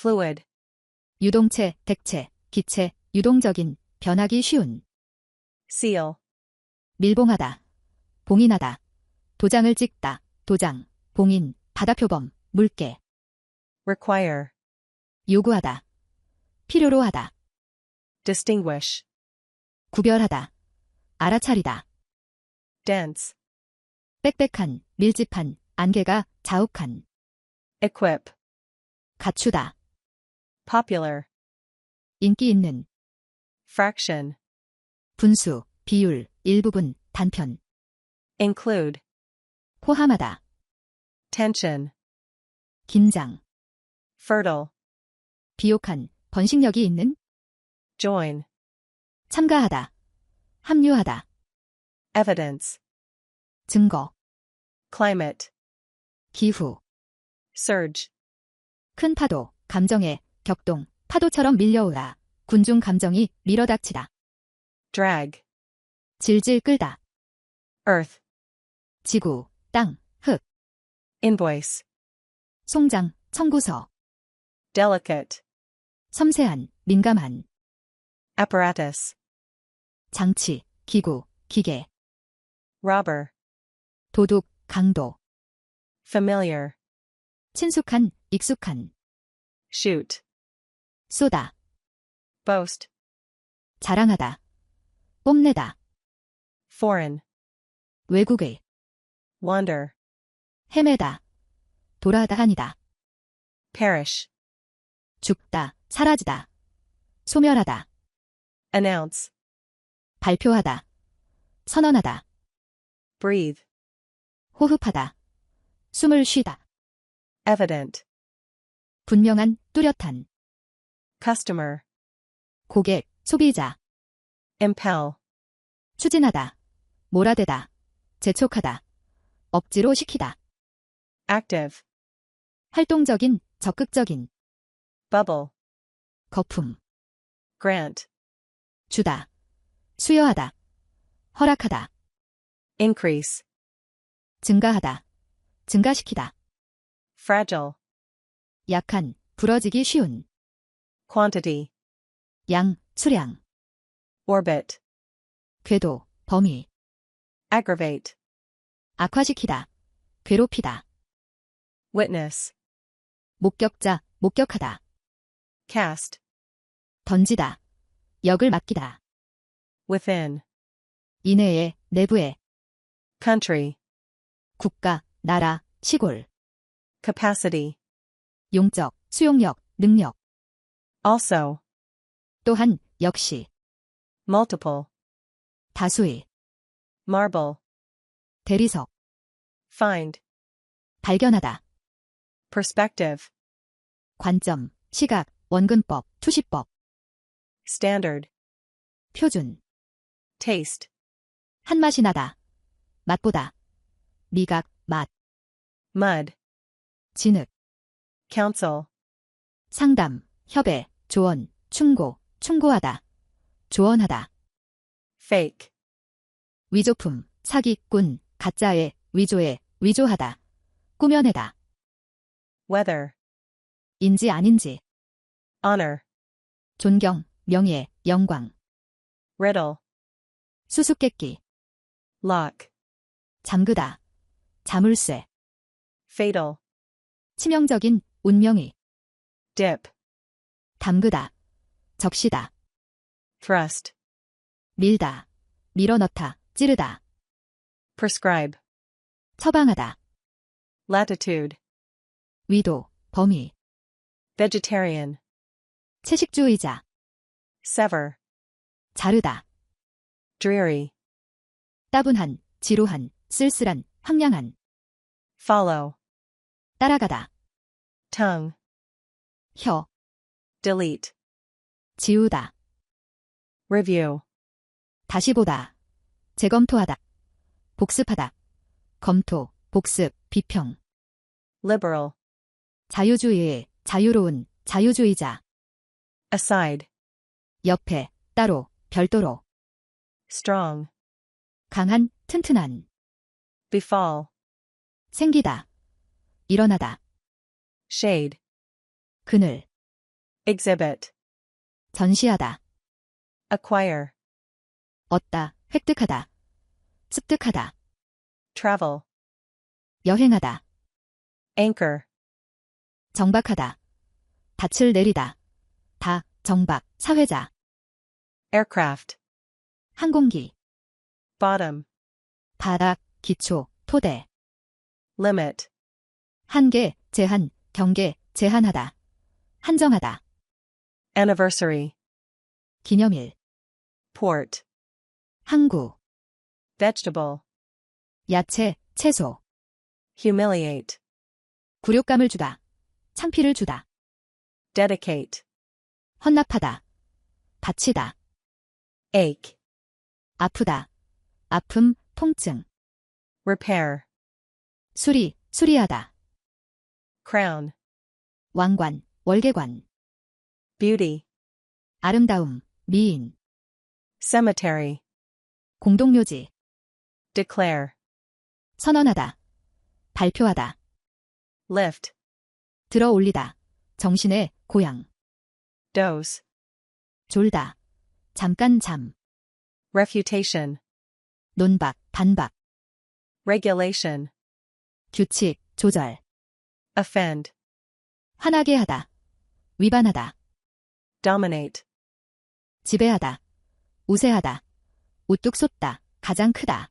fluid, 유동체, 객체, 기체, 유동적인, 변하기 쉬운, seal, 밀봉하다, 봉인하다, 도장을 찍다, 도장, 봉인, 바다표범, 물개, require, 요구하다, 필요로 하다, distinguish, 구별하다, 알아차리다, dense, 빽빽한, 밀집한, 안개가 자욱한, equip, 갖추다, popular, 인기 있는, fraction, 분수, 비율, 일부분, 단편, include, 포함하다, tension, 긴장, fertile, 비옥한, 번식력이 있는, join, 참가하다, 합류하다, evidence, 증거, climate, 기후, surge, 큰 파도, 감정의 격동, 파도처럼 밀려오라. 군중 감정이 밀어닥치다. drag, 질질 끌다. earth, 지구, 땅, 흙, invoice, 송장, 청구서, delicate, 섬세한, 민감한, apparatus, 장치, 기구, 기계, robber, 도둑, 강도, familiar, 친숙한, 익숙한, shoot, 쏘다, boast, 자랑하다, 뽐내다, foreign, 외국의, wander, 헤매다, 돌아다 하니다, perish, 죽다, 사라지다, 소멸하다, announce, 발표하다, 선언하다, breathe, 호흡하다, 숨을 쉬다, evident, 분명한, 뚜렷한, customer, 고객, 소비자, impel, 추진하다, 몰아대다, 재촉하다, 억지로 시키다, active, 활동적인, 적극적인, bubble, 거품, grant, 주다, 수여하다, 허락하다, increase, 증가하다, 증가시키다, fragile, 약한, 부러지기 쉬운, quantity, 양, 수량, orbit, 궤도, 범위, aggravate, 악화시키다, 괴롭히다, witness, 목격자, 목격하다, cast, 던지다, 역을 맡기다, within, 이내에, 내부에, country, 국가, 나라, 시골, capacity, 용적, 수용력, 능력, also, 또한, 역시, multiple, 다수의, marble, 대리석, find, 발견하다, perspective, 관점, 시각, 원근법, 투시법, standard, 표준, taste, 한 맛이 나다, 맛보다, 미각, 맛, mud, 진흙, counsel, 상담, 협의, 조언, 충고, 충고하다, 조언하다, fake, 위조품, 사기꾼, 가짜에, 위조에, 위조하다, 꾸며내다, weather, 인지 아닌지, honor, 존경, 명예, 영광, riddle, 수수께끼, lock, 잠그다, 자물쇠, fatal, 치명적인, 운명이, dip, 담그다, 적시다, thrust, 밀다, 밀어넣다, 찌르다, prescribe, 처방하다, latitude, 위도, 범위, vegetarian, 채식주의자, sever, 자르다, dreary, 따분한, 지루한, 쓸쓸한, 황량한, follow, 따라가다, tongue, 혀, delete, 지우다, review, 다시 보다, 재검토하다, 복습하다, 검토, 복습, 비평, liberal, 자유주의의, 자유로운, 자유주의자, aside, 옆에, 따로, 별도로, strong, 강한, 튼튼한, befall, 생기다, 일어나다, shade, 그늘, exhibit, 전시하다, acquire, 얻다, 획득하다, 습득하다, travel, 여행하다, anchor, 정박하다, 닻을 내리다, 다, 정박, 사회자, aircraft, 항공기, bottom, 바닥, 기초, 토대, limit, 한계, 제한, 경계, 제한하다, 한정하다, anniversary, 기념일, port, 항구, vegetable, 야채, 채소, humiliate, 굴욕감을 주다, 창피를 주다, dedicate, 헌납하다, 바치다, ache, 아프다, 아픔, 통증, repair, 수리, 수리하다, crown, 왕관, 월계관, beauty, 아름다움, 미인, cemetery, 공동묘지, declare, 선언하다, 발표하다, lift, 들어 올리다, 정신의 고향, dose, 졸다, 잠깐 잠, refutation, 논박, 반박, regulation, 규칙, 조절, offend, 화나게 하다, 위반하다, dominate, 지배하다, 우세하다, 우뚝 솟다, 가장 크다,